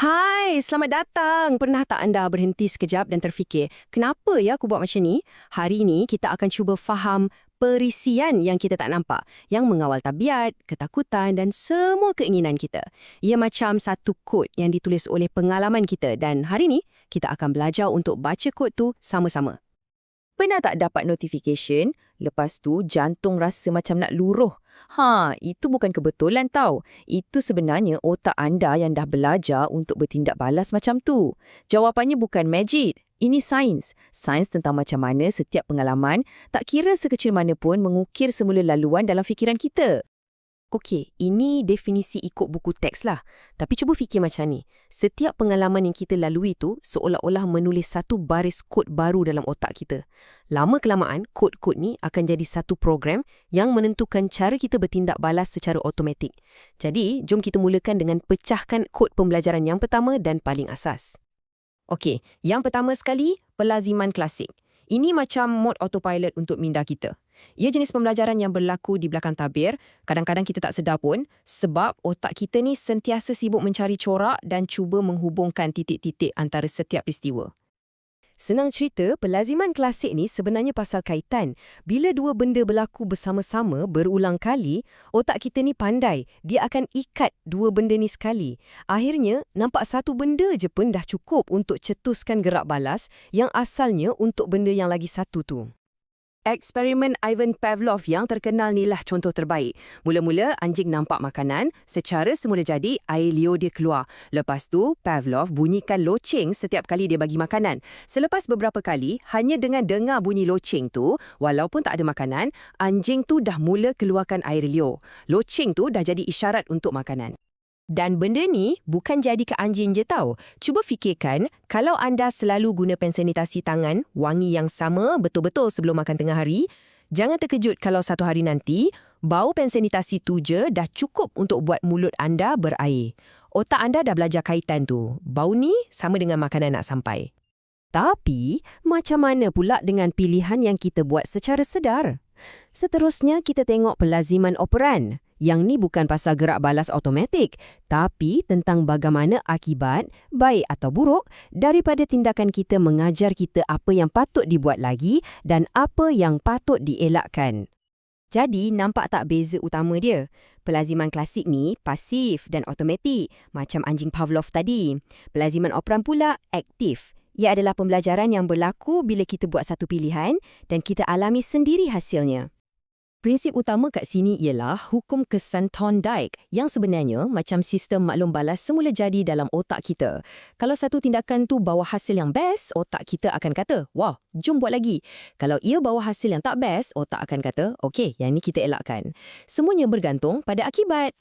Hai, selamat datang. Pernah tak anda berhenti sekejap dan terfikir, kenapa ya aku buat macam ni? Hari ini kita akan cuba faham perisian yang kita tak nampak, yang mengawal tabiat, ketakutan dan semua keinginan kita. Ia macam satu kod yang ditulis oleh pengalaman kita dan hari ini kita akan belajar untuk baca kod tu sama-sama. Pernah tak dapat notification, lepas tu jantung rasa macam nak luruh? Ha, itu bukan kebetulan tau. Itu sebenarnya otak anda yang dah belajar untuk bertindak balas macam tu. Jawapannya bukan magic. Ini sains. Sains tentang macam mana setiap pengalaman, tak kira sekecil mana pun mengukir semula laluan dalam fikiran kita. Okey, ini definisi ikut buku teks lah. Tapi cuba fikir macam ni. Setiap pengalaman yang kita lalui tu seolah-olah menulis satu baris kod baru dalam otak kita. Lama-kelamaan, kod-kod ni akan jadi satu program yang menentukan cara kita bertindak balas secara automatik. Jadi, jom kita mulakan dengan pecahkan kod pembelajaran yang pertama dan paling asas. Okey, yang pertama sekali, pelaziman klasik. Ini macam mod autopilot untuk minda kita. Ia jenis pembelajaran yang berlaku di belakang tabir, kadang-kadang kita tak sedar pun sebab otak kita ni sentiasa sibuk mencari corak dan cuba menghubungkan titik-titik antara setiap peristiwa. Senang cerita, pelaziman klasik ni sebenarnya pasal kaitan. Bila dua benda berlaku bersama-sama berulang kali, otak kita ni pandai. Dia akan ikat dua benda ni sekali. Akhirnya, nampak satu benda je pun dah cukup untuk cetuskan gerak balas yang asalnya untuk benda yang lagi satu tu. Eksperimen Ivan Pavlov yang terkenal ni lah contoh terbaik. Mula-mula anjing nampak makanan, secara semula jadi air liur dia keluar. Lepas tu Pavlov bunyikan loceng setiap kali dia bagi makanan. Selepas beberapa kali, hanya dengan dengar bunyi loceng tu, walaupun tak ada makanan, anjing tu dah mula keluarkan air liur. Loceng tu dah jadi isyarat untuk makanan. Dan benda ni bukan jadi ke anjing je tau. Cuba fikirkan, kalau anda selalu guna pen sanitasi tangan, wangi yang sama betul-betul sebelum makan tengah hari, jangan terkejut kalau satu hari nanti, bau pen sanitasi tu je dah cukup untuk buat mulut anda berair. Otak anda dah belajar kaitan tu. Bau ni sama dengan makanan nak sampai. Tapi, macam mana pula dengan pilihan yang kita buat secara sedar? Seterusnya, kita tengok pelaziman operan. Yang ni bukan pasal gerak balas automatik, tapi tentang bagaimana akibat, baik atau buruk, daripada tindakan kita mengajar kita apa yang patut dibuat lagi dan apa yang patut dielakkan. Jadi, nampak tak beza utama dia? Pelaziman klasik ni pasif dan automatik, macam anjing Pavlov tadi. Pelaziman operan pula aktif. Ia adalah pembelajaran yang berlaku bila kita buat satu pilihan dan kita alami sendiri hasilnya. Prinsip utama kat sini ialah hukum kesan Thorndike yang sebenarnya macam sistem maklum balas semula jadi dalam otak kita. Kalau satu tindakan tu bawa hasil yang best, otak kita akan kata, wah, jom buat lagi. Kalau ia bawa hasil yang tak best, otak akan kata, okey, yang ni kita elakkan. Semuanya bergantung pada akibat.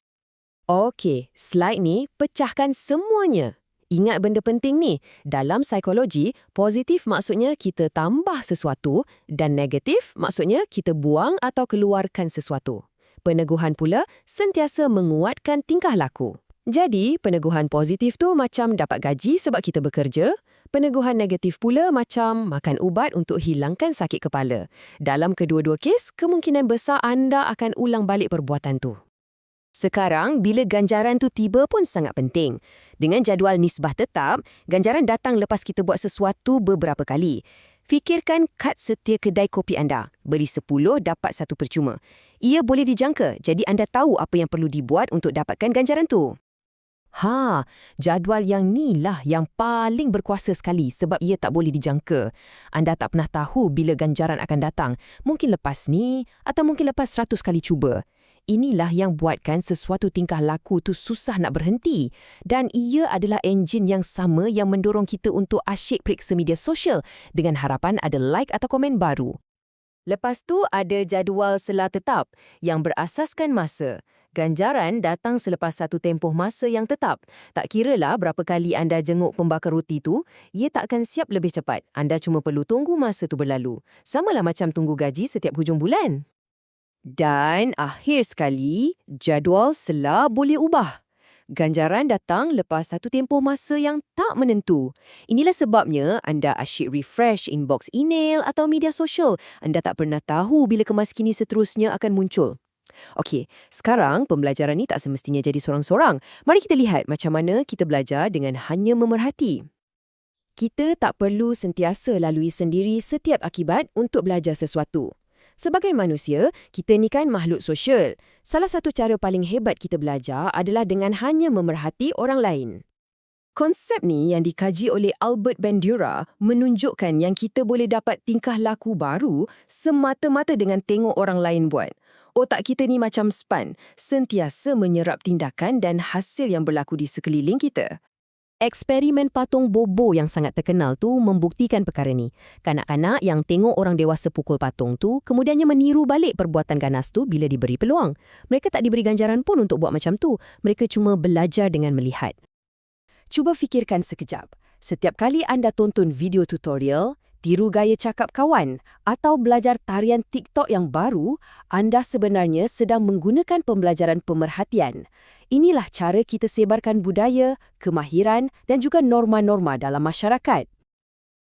Okey, slide ni pecahkan semuanya. Ingat benda penting ni, dalam psikologi, positif maksudnya kita tambah sesuatu dan negatif maksudnya kita buang atau keluarkan sesuatu. Peneguhan pula sentiasa menguatkan tingkah laku. Jadi, peneguhan positif tu macam dapat gaji sebab kita bekerja, peneguhan negatif pula macam makan ubat untuk hilangkan sakit kepala. Dalam kedua-dua kes, kemungkinan besar anda akan ulang balik perbuatan tu. Sekarang, bila ganjaran tu tiba pun sangat penting. Dengan jadual nisbah tetap, ganjaran datang lepas kita buat sesuatu beberapa kali. Fikirkan kad setia kedai kopi anda. Beli 10, dapat satu percuma. Ia boleh dijangka, jadi anda tahu apa yang perlu dibuat untuk dapatkan ganjaran tu. Ha, jadual yang ni lah yang paling berkuasa sekali sebab ia tak boleh dijangka. Anda tak pernah tahu bila ganjaran akan datang. Mungkin lepas ni atau mungkin lepas seratus kali cuba inilah yang buatkan sesuatu tingkah laku tu susah nak berhenti. Dan ia adalah enjin yang sama yang mendorong kita untuk asyik periksa media sosial dengan harapan ada like atau komen baru. Lepas tu ada jadual sela tetap yang berasaskan masa. Ganjaran datang selepas satu tempoh masa yang tetap. Tak kiralah berapa kali anda jenguk pembakar roti tu, ia tak akan siap lebih cepat. Anda cuma perlu tunggu masa tu berlalu. Samalah macam tunggu gaji setiap hujung bulan. Dan akhir sekali, jadual sela boleh ubah. Ganjaran datang lepas satu tempoh masa yang tak menentu. Inilah sebabnya anda asyik refresh inbox email atau media sosial. Anda tak pernah tahu bila kemaskini seterusnya akan muncul. Okey, sekarang pembelajaran ni tak semestinya jadi sorang-sorang. Mari kita lihat macam mana kita belajar dengan hanya memerhati. Kita tak perlu sentiasa lalui sendiri setiap akibat untuk belajar sesuatu. Sebagai manusia, kita ni kan makhluk sosial. Salah satu cara paling hebat kita belajar adalah dengan hanya memerhati orang lain. Konsep ni yang dikaji oleh Albert Bandura menunjukkan yang kita boleh dapat tingkah laku baru semata-mata dengan tengok orang lain buat. Otak kita ni macam span, sentiasa menyerap tindakan dan hasil yang berlaku di sekeliling kita. Eksperimen patung Bobo yang sangat terkenal tu membuktikan perkara ni. Kanak-kanak yang tengok orang dewasa pukul patung tu kemudiannya meniru balik perbuatan ganas tu bila diberi peluang. Mereka tak diberi ganjaran pun untuk buat macam tu. Mereka cuma belajar dengan melihat. Cuba fikirkan sekejap. Setiap kali anda tonton video tutorial, tiru gaya cakap kawan atau belajar tarian TikTok yang baru, anda sebenarnya sedang menggunakan pembelajaran pemerhatian. Inilah cara kita sebarkan budaya, kemahiran dan juga norma-norma dalam masyarakat.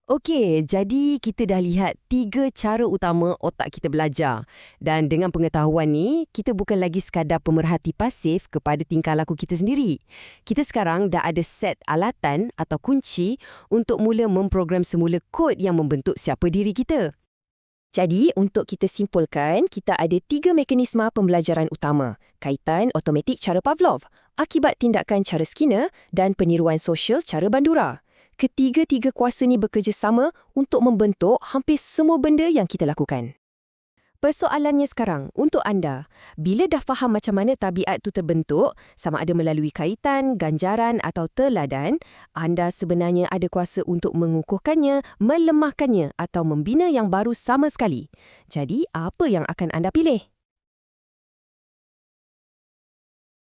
Okey, jadi kita dah lihat tiga cara utama otak kita belajar. Dan dengan pengetahuan ni, kita bukan lagi sekadar pemerhati pasif kepada tingkah laku kita sendiri. Kita sekarang dah ada set alatan atau kunci untuk mula memprogram semula kod yang membentuk siapa diri kita. Jadi, untuk kita simpulkan, kita ada tiga mekanisme pembelajaran utama. Kaitan otomatik cara Pavlov, akibat tindakan cara Skinner dan peniruan sosial cara Bandura ketiga-tiga kuasa ni bekerjasama untuk membentuk hampir semua benda yang kita lakukan. Persoalannya sekarang, untuk anda, bila dah faham macam mana tabiat itu terbentuk, sama ada melalui kaitan, ganjaran atau teladan, anda sebenarnya ada kuasa untuk mengukuhkannya, melemahkannya atau membina yang baru sama sekali. Jadi, apa yang akan anda pilih?